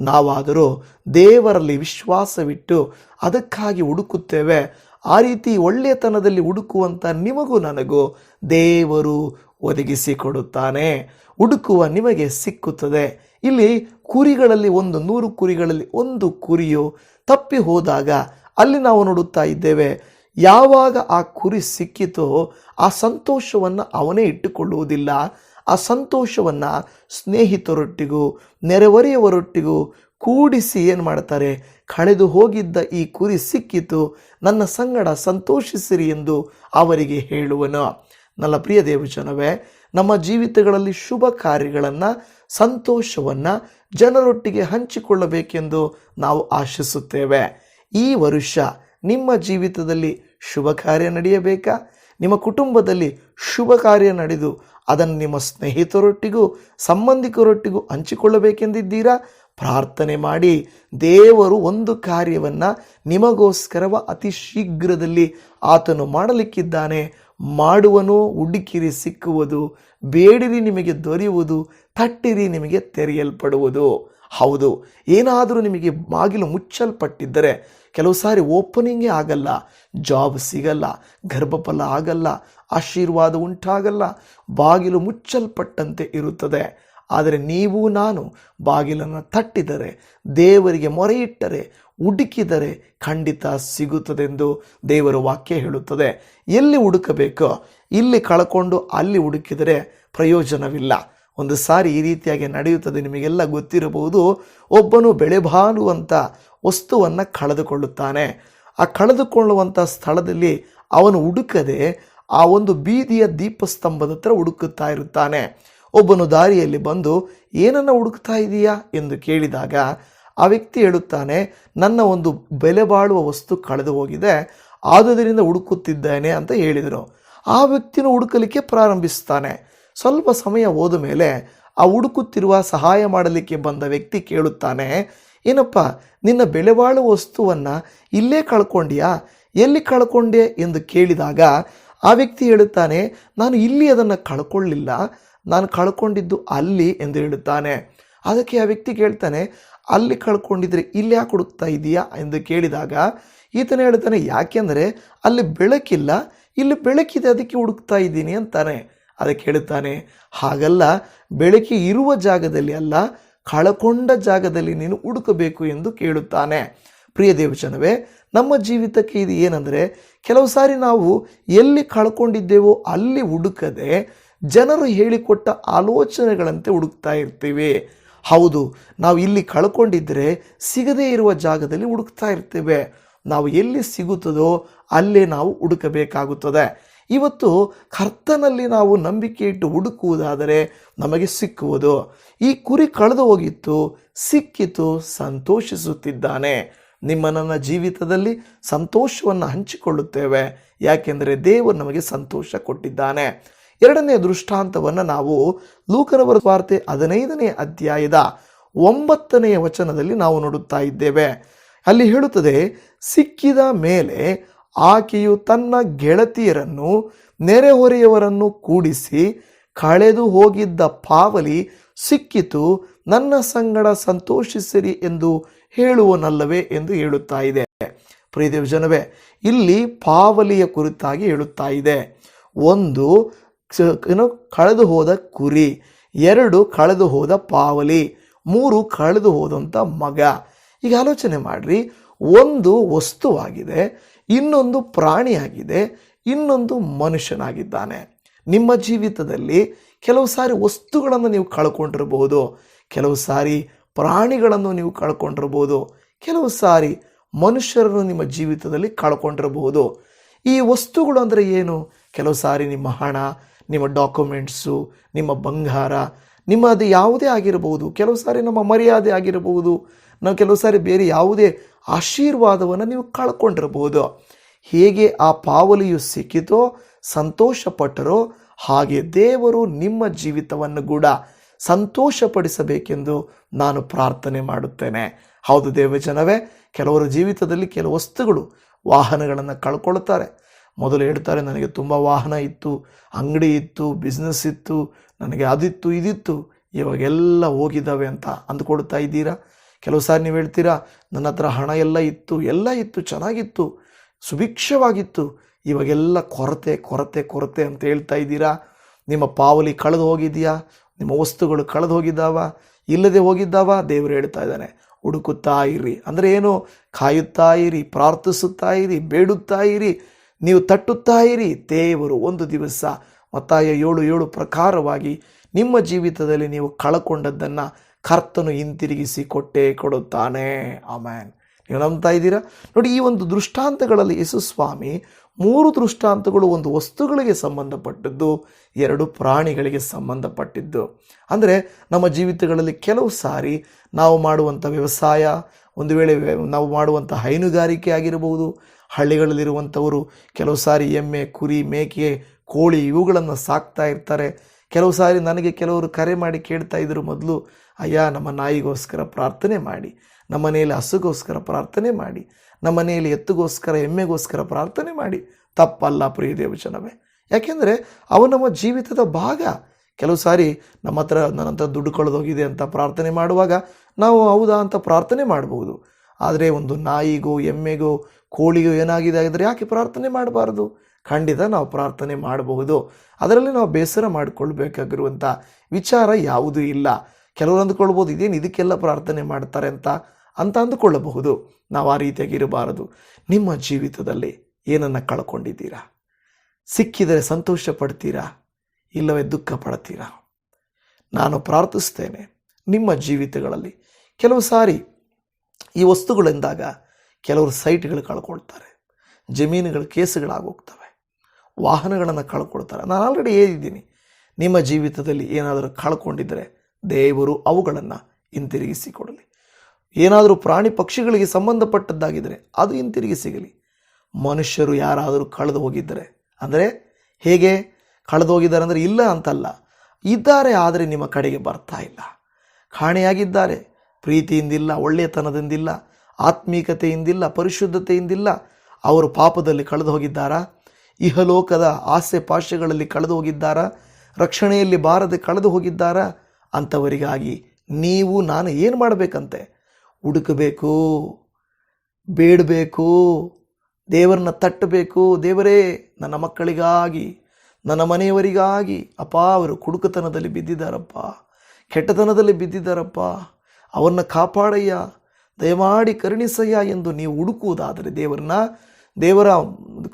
ನಾವಾದರೂ ದೇವರಲ್ಲಿ ವಿಶ್ವಾಸವಿಟ್ಟು ಅದಕ್ಕಾಗಿ ಹುಡುಕುತ್ತೇವೆ. ಆ ರೀತಿ ಒಳ್ಳೆಯತನದಲ್ಲಿ ಹುಡುಕುವಂಥ ನಿಮಗೂ ನನಗೂ ದೇವರು ಒದಗಿಸಿಕೊಡುತ್ತಾನೆ ಹುಡುಕುವ ನಿಮಗೆ ಸಿಕ್ಕುತ್ತದೆ. ಇಲ್ಲಿ ಕುರಿಗಳಲ್ಲಿ ಒಂದು, ನೂರು ಕುರಿಗಳಲ್ಲಿ ಒಂದು ಕುರಿಯು ತಪ್ಪಿ ಹೋದಾಗ ಅಲ್ಲಿ ನಾವು ನೋಡುತ್ತಾ ಇದ್ದೇವೆ, ಯಾವಾಗ ಆ ಕುರಿ ಸಿಕ್ಕಿತೋ ಆ ಸಂತೋಷವನ್ನು ಅವನೇ ಇಟ್ಟುಕೊಳ್ಳುವುದಿಲ್ಲ. ಆ ಸಂತೋಷವನ್ನು ಸ್ನೇಹಿತರೊಟ್ಟಿಗೂ, ನೆರೆಹೊರೆಯವರೊಟ್ಟಿಗೂ ಕೂಡಿಸಿ ಏನು ಮಾಡ್ತಾರೆ? ಕಳೆದು ಹೋಗಿದ್ದ ಈ ಕುರಿ ಸಿಕ್ಕಿತು, ನನ್ನ ಸಂಗಡ ಸಂತೋಷಿಸಿರಿ ಎಂದು ಅವರಿಗೆ ಹೇಳುವನು. ನನ್ನ ಪ್ರಿಯ ದೇವಜನವೇ ನಮ್ಮ ಜೀವಿತಗಳಲ್ಲಿ ಶುಭ ಕಾರ್ಯಗಳನ್ನು, ಸಂತೋಷವನ್ನು ಜನರೊಟ್ಟಿಗೆ ಹಂಚಿಕೊಳ್ಳಬೇಕೆಂದು ನಾವು ಆಶಿಸುತ್ತೇವೆ. ಈ ವರುಷ ನಿಮ್ಮ ಜೀವಿತದಲ್ಲಿ ಶುಭ ಕಾರ್ಯ ನಡೆಯಬೇಕಾ? ನಿಮ್ಮ ಕುಟುಂಬದಲ್ಲಿ ಶುಭ ಕಾರ್ಯ ನಡೆದು ಅದನ್ನು ನಿಮ್ಮ ಸ್ನೇಹಿತರೊಟ್ಟಿಗೂ, ಸಂಬಂಧಿಕರೊಟ್ಟಿಗೂ ಹಂಚಿಕೊಳ್ಳಬೇಕೆಂದಿದ್ದೀರಾ? ಪ್ರಾರ್ಥನೆ ಮಾಡಿ, ದೇವರು ಒಂದು ಕಾರ್ಯವನ್ನು ನಿಮಗೋಸ್ಕರವ ಅತಿ ಶೀಘ್ರದಲ್ಲಿ ಆತನು ಮಾಡಲಿಕ್ಕಿದ್ದಾನೆ. ಮಾಡುವನು, ಹುಡುಕಿರಿ, ಸಿಕ್ಕುವುದು, ಬೇಡಿರಿ ನಿಮಗೆ ದೊರೆಯುವುದು, ತಟ್ಟಿರಿ ನಿಮಗೆ ತೆರೆಯಲ್ಪಡುವುದು. ಹೌದು, ಏನಾದರೂ ನಿಮಗೆ ಬಾಗಿಲು ಮುಚ್ಚಲ್ಪಟ್ಟಿದ್ದರೆ, ಕೆಲವು ಸಾರಿ ಓಪನಿಂಗೇ ಆಗಲ್ಲ, ಜಾಬ್ ಸಿಗಲ್ಲ, ಗರ್ಭಫಲ ಆಗಲ್ಲ, ಆಶೀರ್ವಾದ ಉಂಟಾಗಲ್ಲ, ಬಾಗಿಲು ಮುಚ್ಚಲ್ಪಟ್ಟಂತೆ ಇರುತ್ತದೆ. ಆದರೆ ನೀವು ನಾನು ಬಾಗಿಲನ್ನು ತಟ್ಟಿದರೆ, ದೇವರಿಗೆ ಮೊರೆಯಿಟ್ಟರೆ ಹುಡುಕಿದರೆ ಖಂಡಿತ ಸಿಗುತ್ತದೆಂದು ದೇವರ ವಾಕ್ಯ ಹೇಳುತ್ತದೆ. ಎಲ್ಲಿ ಹುಡುಕಬೇಕೋ, ಇಲ್ಲಿ ಕಳ್ಕೊಂಡು ಅಲ್ಲಿ ಹುಡುಕಿದರೆ ಪ್ರಯೋಜನವಿಲ್ಲ. ಒಂದು ಸಾರಿ ಈ ರೀತಿಯಾಗಿ ನಡೆಯುತ್ತದೆ, ನಿಮಗೆಲ್ಲ ಗೊತ್ತಿರಬಹುದು. ಒಬ್ಬನು ಬೆಳೆಬಾಳುವಂಥ ವಸ್ತುವನ್ನು ಕಳೆದುಕೊಳ್ಳುತ್ತಾನೆ. ಆ ಕಳೆದುಕೊಳ್ಳುವಂಥ ಸ್ಥಳದಲ್ಲಿ ಅವನು ಹುಡುಕದೆ ಆ ಒಂದು ಬೀದಿಯ ದೀಪಸ್ತಂಭದ ಹತ್ರ ಹುಡುಕುತ್ತಾ ಇರುತ್ತಾನೆ. ಒಬ್ಬನು ದಾರಿಯಲ್ಲಿ ಬಂದು, ಏನನ್ನು ಹುಡುಕ್ತಾ ಇದೀಯಾ? ಎಂದು ಕೇಳಿದಾಗ ಆ ವ್ಯಕ್ತಿ ಹೇಳುತ್ತಾನೆ, ನನ್ನ ಒಂದು ಬೆಲೆ ಬಾಳುವ ವಸ್ತು ಕಳೆದು ಹೋಗಿದೆ, ಆದುದರಿಂದ ಹುಡುಕುತ್ತಿದ್ದೇನೆ ಅಂತ ಹೇಳಿದರು. ಆ ವ್ಯಕ್ತಿನೂ ಹುಡುಕಲಿಕ್ಕೆ ಪ್ರಾರಂಭಿಸ್ತಾನೆ. ಸ್ವಲ್ಪ ಸಮಯ ಹೋದ ಮೇಲೆ ಆ ಹುಡುಕುತ್ತಿರುವ ಸಹಾಯ ಮಾಡಲಿಕ್ಕೆ ಬಂದ ವ್ಯಕ್ತಿ ಕೇಳುತ್ತಾನೆ, ಏನಪ್ಪ, ನಿನ್ನ ಬೆಲೆ ಬಾಳುವ ವಸ್ತುವನ್ನು ಇಲ್ಲೇ ಕಳ್ಕೊಂಡ್ಯಾ? ಎಲ್ಲಿ ಕಳ್ಕೊಂಡೆ? ಎಂದು ಕೇಳಿದಾಗ ಆ ವ್ಯಕ್ತಿ ಹೇಳುತ್ತಾನೆ, ನಾನು ಇಲ್ಲಿ ಅದನ್ನು ಕಳ್ಕೊಳ್ಳಿಲ್ಲ, ನಾನು ಕಳ್ಕೊಂಡಿದ್ದು ಅಲ್ಲಿ ಎಂದು ಹೇಳುತ್ತಾನೆ. ಅದಕ್ಕೆ ಆ ವ್ಯಕ್ತಿ ಕೇಳ್ತಾನೆ ಅಲ್ಲಿ ಕಳ್ಕೊಂಡಿದ್ರೆ ಇಲ್ಲಿ ಯಾಕೆ ಹುಡುಕ್ತಾ ಇದೆಯಾ ಎಂದು ಕೇಳಿದಾಗ ಈತನ ಹೇಳ್ತಾನೆ ಯಾಕೆಂದರೆ ಅಲ್ಲಿ ಬೆಳಕಿಲ್ಲ, ಇಲ್ಲಿ ಬೆಳಕಿದೆ, ಅದಕ್ಕೆ ಹುಡುಕ್ತಾ ಇದ್ದೀನಿ ಅಂತಾನೆ. ಅದಕ್ಕೆ ಹೇಳುತ್ತಾನೆ ಹಾಗಲ್ಲ, ಬೆಳಕಿ ಇರುವ ಜಾಗದಲ್ಲಿ ಅಲ್ಲ, ಕಳಕೊಂಡ ಜಾಗದಲ್ಲಿ ನೀನು ಹುಡುಕಬೇಕು ಎಂದು ಕೇಳುತ್ತಾನೆ. ಪ್ರಿಯ ದೇವಚನವೇ ನಮ್ಮ ಜೀವಿತಕ್ಕೆ ಇದು ಏನಂದರೆ, ಕೆಲವು ಸಾರಿ ನಾವು ಎಲ್ಲಿ ಕಳ್ಕೊಂಡಿದ್ದೇವೋ ಅಲ್ಲಿ ಹುಡುಕದೆ ಜನರು ಹೇಳಿಕೊಟ್ಟ ಆಲೋಚನೆಗಳಂತೆ ಹುಡುಕ್ತಾ ಇರ್ತೀವಿ. ಹೌದು, ನಾವು ಇಲ್ಲಿ ಕಳ್ಕೊಂಡಿದ್ದರೆ ಸಿಗದೇ ಇರುವ ಜಾಗದಲ್ಲಿ ಹುಡುಕ್ತಾ ಇರ್ತೇವೆ. ನಾವು ಎಲ್ಲಿ ಸಿಗುತ್ತದೋ ಅಲ್ಲೇ ನಾವು ಹುಡುಕಬೇಕಾಗುತ್ತದೆ. ಇವತ್ತು ಕರ್ತನಲ್ಲಿ ನಾವು ನಂಬಿಕೆ ಇಟ್ಟು ಹುಡುಕುವುದಾದರೆ ನಮಗೆ ಸಿಕ್ಕುವುದು. ಈ ಕುರಿ ಕಳೆದು ಹೋಗಿತ್ತು, ಸಿಕ್ಕಿತು, ಸಂತೋಷಿಸುತ್ತಿದ್ದಾನೆ. ನಿಮ್ಮ ನನ್ನ ಜೀವಿತದಲ್ಲಿ ಸಂತೋಷವನ್ನು ಹಂಚಿಕೊಳ್ಳುತ್ತೇವೆ. ಯಾಕೆಂದರೆ ದೇವರು ನಮಗೆ ಸಂತೋಷ ಕೊಟ್ಟಿದ್ದಾನೆ. ಎರಡನೇ ದೃಷ್ಟಾಂತವನ್ನು ನಾವು ಲೂಕನವರ ವಾರ್ತೆ ಹದಿನೈದನೇ ಅಧ್ಯಾಯದ ಒಂಬತ್ತನೆಯ ವಚನದಲ್ಲಿ ನಾವು ನೋಡುತ್ತಾ ಇದ್ದೇವೆ. ಅಲ್ಲಿ ಹೇಳುತ್ತದೆ, ಸಿಕ್ಕಿದ ಮೇಲೆ ಆಕೆಯು ತನ್ನ ಗೆಳತಿಯರನ್ನು, ನೆರೆಹೊರೆಯವರನ್ನು ಕೂಡಿಸಿ ಕಳೆದು ಹೋಗಿದ್ದ ಪಾವಲಿ ಸಿಕ್ಕಿತು, ನನ್ನ ಸಂಗಡ ಸಂತೋಷಿಸಿರಿ ಎಂದು ಹೇಳುವನಲ್ಲವೇ ಎಂದು ಹೇಳುತ್ತಾ ಇದೆ. ಪ್ರೀತಿ ಜನವೇ ಇಲ್ಲಿ ಪಾವಲಿಯ ಕುರಿತಾಗಿ ಹೇಳುತ್ತಾ ಇದೆ. ಒಂದು ಏನು, ಕಳೆದು ಹೋದ ಕುರಿ, ಎರಡು ಕಳೆದು ಹೋದ ಪಾವಲಿ, ಮೂರು ಕಳೆದು ಹೋದಂಥ ಮಗ. ಈಗ ಆಲೋಚನೆ ಮಾಡ್ರಿ, ಒಂದು ವಸ್ತುವಾಗಿದೆ, ಇನ್ನೊಂದು ಪ್ರಾಣಿಯಾಗಿದೆ, ಇನ್ನೊಂದು ಮನುಷ್ಯನಾಗಿದ್ದಾನೆ. ನಿಮ್ಮ ಜೀವಿತದಲ್ಲಿ ಕೆಲವು ಸಾರಿ ವಸ್ತುಗಳನ್ನು ನೀವು ಕಳ್ಕೊಂಡಿರಬಹುದು ಕೆಲವು ಸಾರಿ ಪ್ರಾಣಿಗಳನ್ನು ನೀವು ಕಳ್ಕೊಂಡಿರಬಹುದು ಕೆಲವು ಸಾರಿ ಮನುಷ್ಯರನ್ನು ನಿಮ್ಮ ಜೀವಿತದಲ್ಲಿ ಕಳ್ಕೊಂಡಿರಬಹುದು ಈ ವಸ್ತುಗಳು ಅಂದರೆ ಏನು? ಕೆಲವು ಸಾರಿ ನಿಮ್ಮ ಹಣ ನಿಮ್ಮ ಡಾಕ್ಯುಮೆಂಟ್ಸು, ನಿಮ್ಮ ಬಂಗಾರ ನಿಮ್ಮ ಅದು ಯಾವುದೇ ಆಗಿರಬಹುದು, ಕೆಲವು ಸಾರಿ ನಮ್ಮ ಮರ್ಯಾದೆ ಆಗಿರಬಹುದು ನಾವು ಕೆಲವು ಸಾರಿ ಬೇರೆ ಯಾವುದೇ ಆಶೀರ್ವಾದವನ್ನು ನೀವು ಕಳ್ಕೊಂಡಿರಬಹುದು. ಹೇಗೆ ಆ ಪಾವಲಿಯು ಸಿಕ್ಕಿತೋ, ಸಂತೋಷಪಟ್ಟರೋ, ಹಾಗೆ ದೇವರು ನಿಮ್ಮ ಜೀವಿತವನ್ನು ಕೂಡ ಸಂತೋಷಪಡಿಸಬೇಕೆಂದು ನಾನು ಪ್ರಾರ್ಥನೆ ಮಾಡುತ್ತೇನೆ. ಹೌದು ದೇವಜನವೇ, ಕೆಲವರ ಜೀವಿತದಲ್ಲಿ ಕೆಲವು ವಸ್ತುಗಳು, ವಾಹನಗಳನ್ನು ಕಳ್ಕೊಳ್ತಾರೆ. ಮೊದಲು ಹೇಳ್ತಾರೆ, ನನಗೆ ತುಂಬ ವಾಹನ ಇತ್ತು, ಅಂಗಡಿ ಇತ್ತು ಬಿಸ್ನೆಸ್ ಇತ್ತು, ನನಗೆ ಅದಿತ್ತು, ಇದಿತ್ತು ಇವಾಗೆಲ್ಲ ಹೋಗಿದ್ದಾವೆ ಅಂತ ಅಂದ್ಕೊಡ್ತಾ ಇದ್ದೀರಾ? ಕೆಲವು ಸಾರಿ ನೀವು ಹೇಳ್ತೀರಾ, ನನ್ನ ಹತ್ರ ಹಣ ಎಲ್ಲ ಇತ್ತು ಎಲ್ಲ ಇತ್ತು, ಚೆನ್ನಾಗಿತ್ತು, ಸುಭಿಕ್ಷವಾಗಿತ್ತು, ಇವಾಗೆಲ್ಲ ಕೊರತೆ ಕೊರತೆ ಕೊರತೆ ಅಂತ ಹೇಳ್ತಾ ಇದ್ದೀರಾ? ನಿಮ್ಮ ಪಾವಲಿ ಕಳೆದು ಹೋಗಿದೆಯಾ? ನಿಮ್ಮ ವಸ್ತುಗಳು ಕಳೆದು ಹೋಗಿದ್ದಾವ? ಇಲ್ಲದೆ ಹೋಗಿದ್ದಾವ? ದೇವರು ಹೇಳ್ತಾ ಇದ್ದಾನೆ, ಹುಡುಕುತ್ತಾ ಇರಿ. ಅಂದರೆ ಏನು? ಕಾಯುತ್ತಾ ಇರಿ, ಪ್ರಾರ್ಥಿಸುತ್ತಾ ಇರಿ, ಬೇಡುತ್ತಾ ಇರಿ ನೀವು ತಟ್ಟುತ್ತಾ ಇರಿ, ದೇವರು ಒಂದು ದಿವಸ ಒತ್ತಾಯ ಏಳು ಏಳು ಪ್ರಕಾರವಾಗಿ ನಿಮ್ಮ ಜೀವಿತದಲ್ಲಿ ನೀವು ಕಳಕೊಂಡದ್ದನ್ನು ಕರ್ತನು ಹಿಂತಿರುಗಿಸಿ ಕೊಟ್ಟೇ ಕೊಡುತ್ತಾನೆ. ಆಮ್ಯಾನ್ ನೀವು ನಂಬ್ತಾ ಇದ್ದೀರಾ? ನೋಡಿ, ಈ ಒಂದು ದೃಷ್ಟಾಂತಗಳಲ್ಲಿ ಯೇಸುಸ್ವಾಮಿ ಮೂರು ದೃಷ್ಟಾಂತಗಳು ಒಂದು ವಸ್ತುಗಳಿಗೆ ಸಂಬಂಧಪಟ್ಟದ್ದು, ಎರಡು ಪ್ರಾಣಿಗಳಿಗೆ ಸಂಬಂಧಪಟ್ಟಿದ್ದು. ಅಂದರೆ ನಮ್ಮ ಜೀವಿತಗಳಲ್ಲಿ ಕೆಲವು ಸಾರಿ ನಾವು ಮಾಡುವಂಥ ವ್ಯವಸಾಯ, ಒಂದು ವೇಳೆ ನಾವು ಮಾಡುವಂಥ ಹೈನುಗಾರಿಕೆ ಆಗಿರಬಹುದು ಹಳ್ಳಿಗಳಲ್ಲಿರುವಂಥವರು ಕೆಲವು ಸಾರಿ ಎಮ್ಮೆ, ಕುರಿ, ಮೇಕೆ, ಕೋಳಿ ಇವುಗಳನ್ನು ಸಾಕ್ತಾ ಇರ್ತಾರೆ. ಕೆಲವು ಸಾರಿ ನನಗೆ ಕೆಲವರು ಕರೆ ಮಾಡಿ ಕೇಳ್ತಾ ಇದ್ರು ಮೊದಲು, ಅಯ್ಯ, ನಮ್ಮ ನಾಯಿಗೋಸ್ಕರ ಪ್ರಾರ್ಥನೆ ಮಾಡಿ, ನಮ್ಮ ಮನೆಯಲ್ಲಿ ಹಸುಗೋಸ್ಕರ ಪ್ರಾರ್ಥನೆ ಮಾಡಿ, ನಮ್ಮ ಮನೆಯಲ್ಲಿ ಎತ್ತುಗೋಸ್ಕರ, ಎಮ್ಮೆಗೋಸ್ಕರ ಪ್ರಾರ್ಥನೆ ಮಾಡಿ. ತಪ್ಪಲ್ಲ ಪ್ರಿಯ ದೇವಜನವೇ. ಯಾಕೆಂದರೆ ಅವು ನಮ್ಮ ಜೀವಿತದ ಭಾಗ. ಕೆಲವು ಸಾರಿ ನಮ್ಮ ಹತ್ರ ನನ್ನ ಹತ್ರ ದುಡ್ಡು ಕಳೆದೋಗಿದೆ ಅಂತ ಪ್ರಾರ್ಥನೆ ಮಾಡುವಾಗ ನಾವು ಹೌದಾ ಅಂತ ಪ್ರಾರ್ಥನೆ ಮಾಡಬಹುದು ಆದರೆ ಒಂದು ನಾಯಿಗೋ, ಎಮ್ಮೆಗೋ, ಕೋಳಿಗೋ ಏನಾಗಿದೆ ಆಗಿದ್ರೆ ಯಾಕೆ ಪ್ರಾರ್ಥನೆ ಮಾಡಬಾರ್ದು? ಖಂಡಿತ ನಾವು ಪ್ರಾರ್ಥನೆ ಮಾಡಬಹುದು. ಅದರಲ್ಲಿ ನಾವು ಬೇಸರ ಮಾಡಿಕೊಳ್ಬೇಕಾಗಿರುವಂಥ ವಿಚಾರ ಯಾವುದೂ ಇಲ್ಲ. ಕೆಲವರು ಅಂದುಕೊಳ್ಬೋದು, ಇದೇನು ಇದಕ್ಕೆಲ್ಲ ಪ್ರಾರ್ಥನೆ ಮಾಡ್ತಾರೆ ಅಂತ? ಅಂತ ಅಂದುಕೊಳ್ಳಬಹುದು. ನಾವು ಆ ರೀತಿಯಾಗಿರಬಾರದು ನಿಮ್ಮ ಜೀವಿತದಲ್ಲಿ ಏನನ್ನು ಕಳ್ಕೊಂಡಿದ್ದೀರಾ? ಸಿಕ್ಕಿದರೆ ಸಂತೋಷ ಪಡ್ತೀರಾ? ಇಲ್ಲವೇ ದುಃಖ ಪಡ್ತೀರಾ? ನಾನು ಪ್ರಾರ್ಥಿಸ್ತೇನೆ, ನಿಮ್ಮ ಜೀವಿತಗಳಲ್ಲಿ. ಕೆಲವು ಸಾರಿ ಈ ವಸ್ತುಗಳೆಂದಾಗ ಕೆಲವರು ಸೈಟ್ಗಳು ಕಳ್ಕೊಳ್ತಾರೆ, ಜಮೀನುಗಳು ಕೇಸುಗಳಾಗೋಗ್ತವೆ ವಾಹನಗಳನ್ನು ಕಳ್ಕೊಳ್ತಾರೆ. ನಾನು ಆಲ್ರೆಡಿ ಹೇಳಿದ್ದೀನಿ, ನಿಮ್ಮ ಜೀವಿತದಲ್ಲಿ ಏನಾದರೂ ಕಳ್ಕೊಂಡಿದ್ದರೆ ದೇವರು ಅವುಗಳನ್ನು ಹಿಂತಿರುಗಿಸಿ ಕೊಡಲಿ ಏನಾದರೂ ಪ್ರಾಣಿ ಪಕ್ಷಿಗಳಿಗೆ ಸಂಬಂಧಪಟ್ಟದ್ದಾಗಿದ್ದರೆ ಅದು ಹಿಂತಿರುಗಿ ಸಿಗಲಿ. ಮನುಷ್ಯರು ಯಾರಾದರೂ ಕಳೆದು ಹೋಗಿದ್ದರೆ, ಅಂದರೆ ಹೇಗೆ ಕಳೆದು ಹೋಗಿದ್ದಾರೆ ಅಂದರೆ ಇಲ್ಲ ಅಂತಲ್ಲ, ಇದ್ದಾರೆ ಆದರೆ ನಿಮ್ಮ ಕಡೆಗೆ ಬರ್ತಾ ಇಲ್ಲ. ಕಾಣೆಯಾಗಿದ್ದಾರೆ ಪ್ರೀತಿಯಿಂದಿಲ್ಲ ಒಳ್ಳೆಯತನದಿಂದಿಲ್ಲ ಆತ್ಮೀಕತೆಯಿಂದಿಲ್ಲ, ಪರಿಶುದ್ಧತೆಯಿಂದಿಲ್ಲ. ಅವರು ಪಾಪದಲ್ಲಿ ಕಳೆದು ಹೋಗಿದ್ದಾರಾ ಇಹಲೋಕದ ಆಸೆ ಪಾಶೆಗಳಲ್ಲಿ ಕಳೆದು ಹೋಗಿದ್ದಾರಾ ರಕ್ಷಣೆಯಲ್ಲಿ ಬಾರದೆ ಕಳೆದು ಹೋಗಿದ್ದಾರಾ ಅಂಥವರಿಗಾಗಿ ನೀವು, ನಾನು ಏನು ಮಾಡಬೇಕಂತೆ? ಹುಡುಕಬೇಕು, ಬೇಡಬೇಕು, ದೇವರನ್ನ ತಟ್ಟಬೇಕು. ದೇವರೇ, ನನ್ನ ಮಕ್ಕಳಿಗಾಗಿ, ನನ್ನ ಮನೆಯವರಿಗಾಗಿ. ಅಪ್ಪ, ಅವರು ಕುಡುಕತನದಲ್ಲಿ ಬಿದ್ದಿದ್ದಾರಪ್ಪ, ಕೆಟ್ಟತನದಲ್ಲಿ ಬಿದ್ದಿದ್ದಾರಪ್ಪ. ಅವರನ್ನ ಕಾಪಾಡಯ್ಯ. ದಯಮಾಡಿ ಕರುಣಿಸಯ್ಯ ಎಂದು ನೀವು ಹುಡುಕುವುದಾದರೆ ದೇವರನ್ನ, ದೇವರ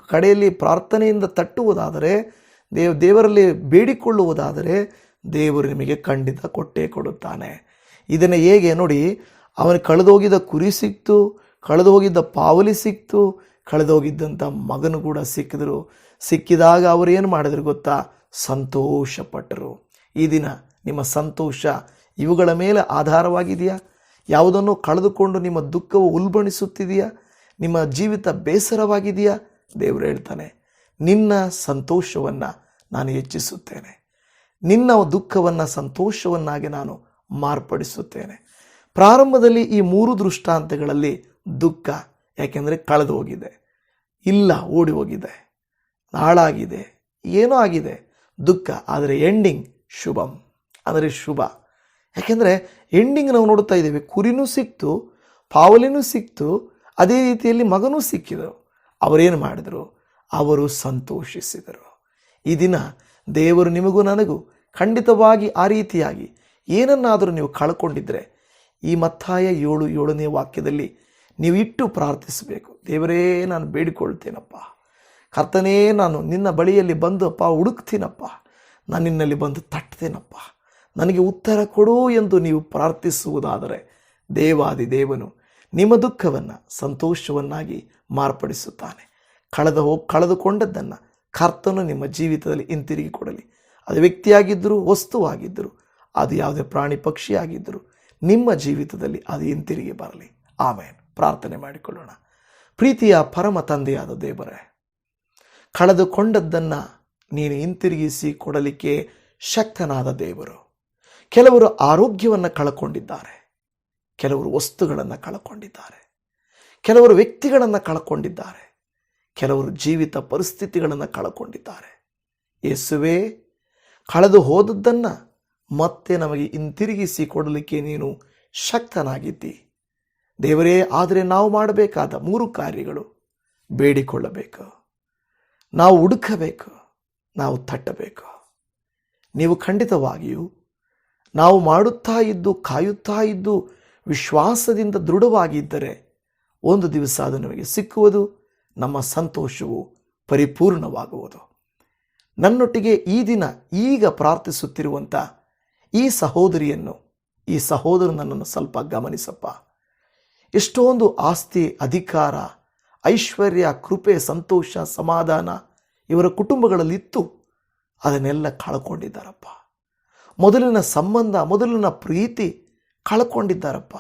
ಕಡೆಯಲ್ಲಿ ಪ್ರಾರ್ಥನೆಯಿಂದ ತಟ್ಟುವುದಾದರೆ, ದೇವ್, ದೇವರಲ್ಲಿ ಬೇಡಿಕೊಳ್ಳುವುದಾದರೆ ದೇವರು ನಿಮಗೆ ಖಂಡಿತ ಕೊಟ್ಟೇ ಕೊಡುತ್ತಾನೆ. ಇದನ್ನು ಹೇಗೆ ನೋಡಿ, ಅವನು ಕಳೆದೋಗಿದ್ದ ಕುರಿ ಸಿಕ್ತು, ಕಳೆದೋಗಿದ್ದ ಪಾವಲಿ ಸಿಕ್ತು ಕಳೆದೋಗಿದ್ದಂಥ ಮಗನು ಕೂಡ ಸಿಕ್ಕಿದ್ರು. ಸಿಕ್ಕಿದಾಗ ಅವರು ಏನು ಮಾಡಿದ್ರು ಗೊತ್ತಾ? ಸಂತೋಷಪಟ್ಟರು. ಈ ದಿನ ನಿಮ್ಮ ಸಂತೋಷ ಇವುಗಳ ಮೇಲೆ ಆಧಾರವಾಗಿದೆಯಾ? ಯಾವುದನ್ನು ಕಳೆದುಕೊಂಡು ನಿಮ್ಮ ದುಃಖವು ಉಲ್ಬಣಿಸುತ್ತಿದೆಯಾ? ನಿಮ್ಮ ಜೀವಿತ ಬೇಸರವಾಗಿದೆಯಾ? ದೇವರು ಹೇಳ್ತಾನೆ, ನಿನ್ನ ಸಂತೋಷವನ್ನು ನಾನು ಹೆಚ್ಚಿಸುತ್ತೇನೆ. ನಿನ್ನ ದುಃಖವನ್ನು ಸಂತೋಷವನ್ನಾಗಿ ನಾನು ಮಾರ್ಪಡಿಸುತ್ತೇನೆ. ಪ್ರಾರಂಭದಲ್ಲಿ ಈ ಮೂರು ದೃಷ್ಟಾಂತಗಳಲ್ಲಿ ದುಃಖ, ಯಾಕೆಂದರೆ ಕಳೆದು ಹೋಗಿದೆ, ಇಲ್ಲ, ಓಡಿ ಹೋಗಿದೆ, ಹಾಳಾಗಿದೆ, ಏನೋ ಆಗಿದೆ, ದುಃಖ, ಆದರೆ ಎಂಡಿಂಗ್ ಶುಭಂ, ಅಂದರೆ ಶುಭ. ಯಾಕೆಂದರೆ ಎಂಡಿಂಗ್ ನಾವು ನೋಡ್ತಾ ಇದ್ದೇವೆ. ಕುರಿನೂ ಸಿಕ್ತು, ಪಾವಲಿನೂ ಸಿಕ್ತು, ಅದೇ ರೀತಿಯಲ್ಲಿ ಮಗನೂ ಸಿಕ್ಕಿದರು. ಅವರೇನು ಮಾಡಿದರು? ಅವರು ಸಂತೋಷಿಸಿದರು. ಈ ದಿನ ದೇವರು ನಿಮಗೂ ನನಗೂ ಖಂಡಿತವಾಗಿ ಆ ರೀತಿಯಾಗಿ ಏನನ್ನಾದರೂ ನೀವು ಕಳ್ಕೊಂಡಿದ್ದರೆ ಈ ಮತ್ತಾಯ ಏಳು ಏಳನೇ ವಾಕ್ಯದಲ್ಲಿ ನೀವು ಇಟ್ಟು ಪ್ರಾರ್ಥಿಸಬೇಕು. ದೇವರೇ, ನಾನು ಬೇಡಿಕೊಳ್ತೇನಪ್ಪ. ಕರ್ತನೇ, ನಾನು ನಿನ್ನ ಬಳಿಯಲ್ಲಿ ಬಂದು ಅಪ್ಪ ಹುಡುಕ್ತೀನಪ್ಪ. ನಾನು ನಿನ್ನಲ್ಲಿ ಬಂದು ತಟ್ತೇನಪ್ಪ. ನನಗೆ ಉತ್ತರ ಕೊಡು ಎಂದು ನೀವು ಪ್ರಾರ್ಥಿಸುವುದಾದರೆ ದೇವಾದಿ ದೇವನು ನಿಮ್ಮ ದುಃಖವನ್ನು ಸಂತೋಷವನ್ನಾಗಿ ಮಾರ್ಪಡಿಸುತ್ತಾನೆ. ಕಳೆದ ಹೋಗಿ ಕಳೆದುಕೊಂಡದ್ದನ್ನು ಕರ್ತನು ನಿಮ್ಮ ಜೀವಿತದಲ್ಲಿ ಹಿಂತಿರುಗಿ ಕೊಡಲಿ. ಅದು ವ್ಯಕ್ತಿಯಾಗಿದ್ದರೂ ವಸ್ತುವಾಗಿದ್ದರು, ಅದು ಯಾವುದೇ ಪ್ರಾಣಿ ಪಕ್ಷಿಯಾಗಿದ್ದರೂ ನಿಮ್ಮ ಜೀವಿತದಲ್ಲಿ ಅದು ಹಿಂತಿರುಗಿ ಬರಲಿ. ಆಮೇಲೆ ಪ್ರಾರ್ಥನೆ ಮಾಡಿಕೊಳ್ಳೋಣ. ಪ್ರೀತಿಯ ಪರಮ ತಂದೆಯಾದ ದೇವರೇ, ಕಳೆದುಕೊಂಡದ್ದನ್ನು ನೀನು ಹಿಂತಿರುಗಿಸಿ ಕೊಡಲಿಕ್ಕೆ ಶಕ್ತನಾದ ದೇವರು ಕೆಲವರು ಆರೋಗ್ಯವನ್ನು ಕಳ್ಕೊಂಡಿದ್ದಾರೆ. ಕೆಲವರು ವಸ್ತುಗಳನ್ನು ಕಳ್ಕೊಂಡಿದ್ದಾರೆ. ಕೆಲವರು ವ್ಯಕ್ತಿಗಳನ್ನು ಕಳ್ಕೊಂಡಿದ್ದಾರೆ. ಕೆಲವರು ಜೀವಿತ ಪರಿಸ್ಥಿತಿಗಳನ್ನು ಕಳ್ಕೊಂಡಿದ್ದಾರೆ. ಯೇಸುವೇ, ಕಳೆದು ಹೋದದ್ದನ್ನು ಮತ್ತೆ ನಮಗೆ ಹಿಂತಿರುಗಿಸಿ ಕೊಡಲಿಕ್ಕೆ ನೀನು ಶಕ್ತನಾಗಿದ್ದಿ. ದೇವರೇ, ಆದರೆ ನಾವು ಮಾಡಬೇಕಾದ ಮೂರು ಕಾರ್ಯಗಳು. ಬೇಡಿಕೊಳ್ಳಬೇಕು. ನಾವು ಹುಡುಕಬೇಕು. ನಾವು ತಟ್ಟಬೇಕು. ನೀವು ಖಂಡಿತವಾಗಿಯೂ ನಾವು ಮಾಡುತ್ತಾ ಇದ್ದು, ಕಾಯುತ್ತಾ ಇದ್ದು, ವಿಶ್ವಾಸದಿಂದ ದೃಢವಾಗಿದ್ದರೆ ಒಂದು ದಿವಸ ಅದು ನಮಗೆ ಸಿಕ್ಕುವುದು, ನಮ್ಮ ಸಂತೋಷವು ಪರಿಪೂರ್ಣವಾಗುವುದು. ನನ್ನೊಟ್ಟಿಗೆ ಈ ದಿನ ಈಗ ಪ್ರಾರ್ಥಿಸುತ್ತಿರುವಂಥ ಈ ಸಹೋದರಿಯನ್ನು, ಈ ಸಹೋದರ ನನ್ನನ್ನು ಸ್ವಲ್ಪ ಗಮನಿಸಪ್ಪ. ಎಷ್ಟೊಂದು ಆಸ್ತಿ, ಅಧಿಕಾರ, ಐಶ್ವರ್ಯ, ಕೃಪೆ, ಸಂತೋಷ, ಸಮಾಧಾನ ಇವರ ಕುಟುಂಬಗಳಲ್ಲಿತ್ತು. ಅದನ್ನೆಲ್ಲ ಕಳ್ಕೊಂಡಿದ್ದಾರಪ್ಪ. ಮೊದಲಿನ ಸಂಬಂಧ, ಮೊದಲಿನ ಪ್ರೀತಿ ಕಳ್ಕೊಂಡಿದ್ದಾರಪ್ಪ.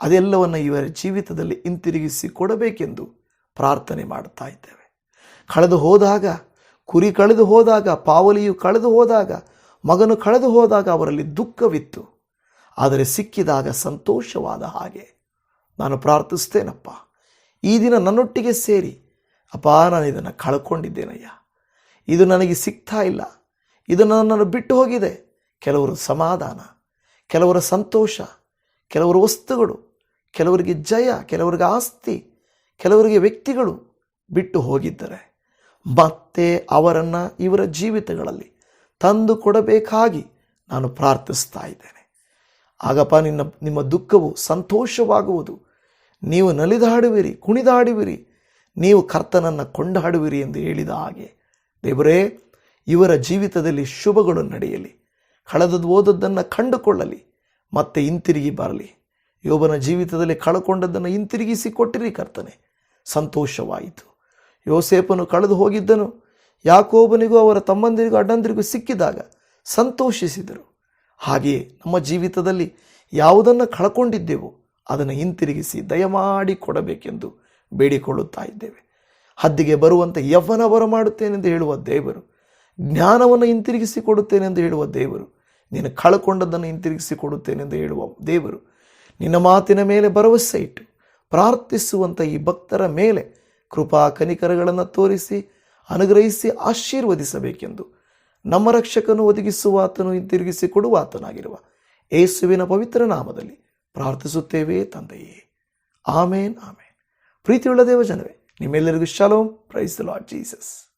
ಅದೆಲ್ಲವನ್ನು ಇವರ ಜೀವಿತದಲ್ಲಿ ಹಿಂತಿರುಗಿಸಿ ಕೊಡಬೇಕೆಂದು ಪ್ರಾರ್ಥನೆ ಮಾಡುತ್ತಾ ಇದ್ದೇವೆ. ಕಳೆದು ಹೋದಾಗ, ಕುರಿ ಕಳೆದು ಹೋದಾಗ, ಪಾವಲಿಯು ಕಳೆದು ಹೋದಾಗ, ಮಗನು ಕಳೆದು ಹೋದಾಗ ಅವರಲ್ಲಿ ದುಃಖವಿತ್ತು. ಆದರೆ ಸಿಕ್ಕಿದಾಗ ಸಂತೋಷವಾದ ಹಾಗೆ ನಾನು ಪ್ರಾರ್ಥಿಸ್ತೇನಪ್ಪ ಈ ದಿನ ನನ್ನೊಟ್ಟಿಗೆ ಸೇರಿ, ಅಪ್ಪ ನಾನು ಇದನ್ನು ಕಳ್ಕೊಂಡಿದ್ದೇನಯ್ಯ. ಇದು ನನಗೆ ಸಿಗ್ತಾ ಇಲ್ಲ. ಇದು ನನ್ನನ್ನು ಬಿಟ್ಟು ಹೋಗಿದೆ. ಕೆಲವರು ಸಮಾಧಾನ, ಕೆಲವರ ಸಂತೋಷ, ಕೆಲವರು ವಸ್ತುಗಳು, ಕೆಲವರಿಗೆ ಜಯ, ಕೆಲವರಿಗೆ ಆಸ್ತಿ, ಕೆಲವರಿಗೆ ವ್ಯಕ್ತಿಗಳು ಬಿಟ್ಟು ಹೋಗಿದ್ದರೆ ಮತ್ತೆ ಅವರನ್ನು ಇವರ ಜೀವಿತಗಳಲ್ಲಿ ತಂದು ಕೊಡಬೇಕಾಗಿ ನಾನು ಪ್ರಾರ್ಥಿಸ್ತಾ ಇದ್ದೇನೆ. ಆಗಪ್ಪ, ನಿನ್ನ, ನಿಮ್ಮ ದುಃಖವು ಸಂತೋಷವಾಗುವುದು. ನೀವು ನಲಿದಾಡುವಿರಿ, ಕುಣಿದಾಡುವಿರಿ. ನೀವು ಕರ್ತನನ್ನು ಕೊಂಡಾಡುವಿರಿ ಎಂದು ಹೇಳಿದ ಹಾಗೆ ದೇವರೇ, ಇವರ ಜೀವಿತದಲ್ಲಿ ಶುಭಗಳು ನಡೆಯಲಿ. ಕಳೆದದ್ದು ಓದದ್ದನ್ನು ಕಂಡುಕೊಳ್ಳಲಿ, ಮತ್ತೆ ಹಿಂತಿರುಗಿ ಬರಲಿ. ಯೋಬನ ಜೀವಿತದಲ್ಲಿ ಕಳ್ಕೊಂಡದ್ದನ್ನು ಹಿಂತಿರುಗಿಸಿ ಕೊಟ್ಟಿರಿ ಕರ್ತನೆ, ಸಂತೋಷವಾಯಿತು. ಯೋಸೇಪನು ಕಳೆದು ಹೋಗಿದ್ದನು, ಯಾಕೋಬನಿಗೂ ಅವರ ತಮ್ಮಂದಿರಿಗೂ ಅಣ್ಣಂದಿರಿಗೂ ಸಿಕ್ಕಿದಾಗ ಸಂತೋಷಿಸಿದರು. ಹಾಗೆಯೇ ನಮ್ಮ ಜೀವಿತದಲ್ಲಿ ಯಾವುದನ್ನು ಕಳ್ಕೊಂಡಿದ್ದೆವೋ ಅದನ್ನು ಹಿಂತಿರುಗಿಸಿ ದಯಮಾಡಿ ಕೊಡಬೇಕೆಂದು ಬೇಡಿಕೊಳ್ಳುತ್ತಾ ಇದ್ದೇವೆ. ಹದ್ದಿಗೆ ಬರುವಂತೆ ಯವ್ವನ ಬರಮಾಡುತ್ತೇನೆಂದು ಹೇಳುವ ದೇವರು ಜ್ಞಾನವನ್ನು ಹಿಂತಿರುಗಿಸಿ ಕೊಡುತ್ತೇನೆಂದು ಹೇಳುವ ದೇವರು. ನೀನು ಕಳ್ಕೊಂಡದ್ದನ್ನು ಹಿಂತಿರುಗಿಸಿ ಕೊಡುತ್ತೇನೆಂದು ಹೇಳುವ ದೇವರು. ನಿನ್ನ ಮಾತಿನ ಮೇಲೆ ಭರವಸೆ ಇಟ್ಟು ಪ್ರಾರ್ಥಿಸುವಂಥ ಈ ಭಕ್ತರ ಮೇಲೆ ಕೃಪಾ ಕನಿಕರಗಳನ್ನು ತೋರಿಸಿ ಅನುಗ್ರಹಿಸಿ ಆಶೀರ್ವದಿಸಬೇಕೆಂದು ನಮ್ಮ ರಕ್ಷಕನು ಒದಗಿಸುವ ಆತನು ಹಿಂತಿರುಗಿಸಿ ಕೊಡುವ ಆತನಾಗಿರುವ ಯೇಸುವಿನ ಪವಿತ್ರ ನಾಮದಲ್ಲಿ ಪ್ರಾರ್ಥಿಸುತ್ತೇವೆ ತಂದೆಯೇ. ಆಮೇನ್ ಆಮೇನ್. ಪ್ರೀತಿಯುಳ್ಳ ದೇವಜನವೇ, ನಿಮ್ಮೆಲ್ಲರಿಗೂ ಶಾಲೋಮ್. Price lord Jesus.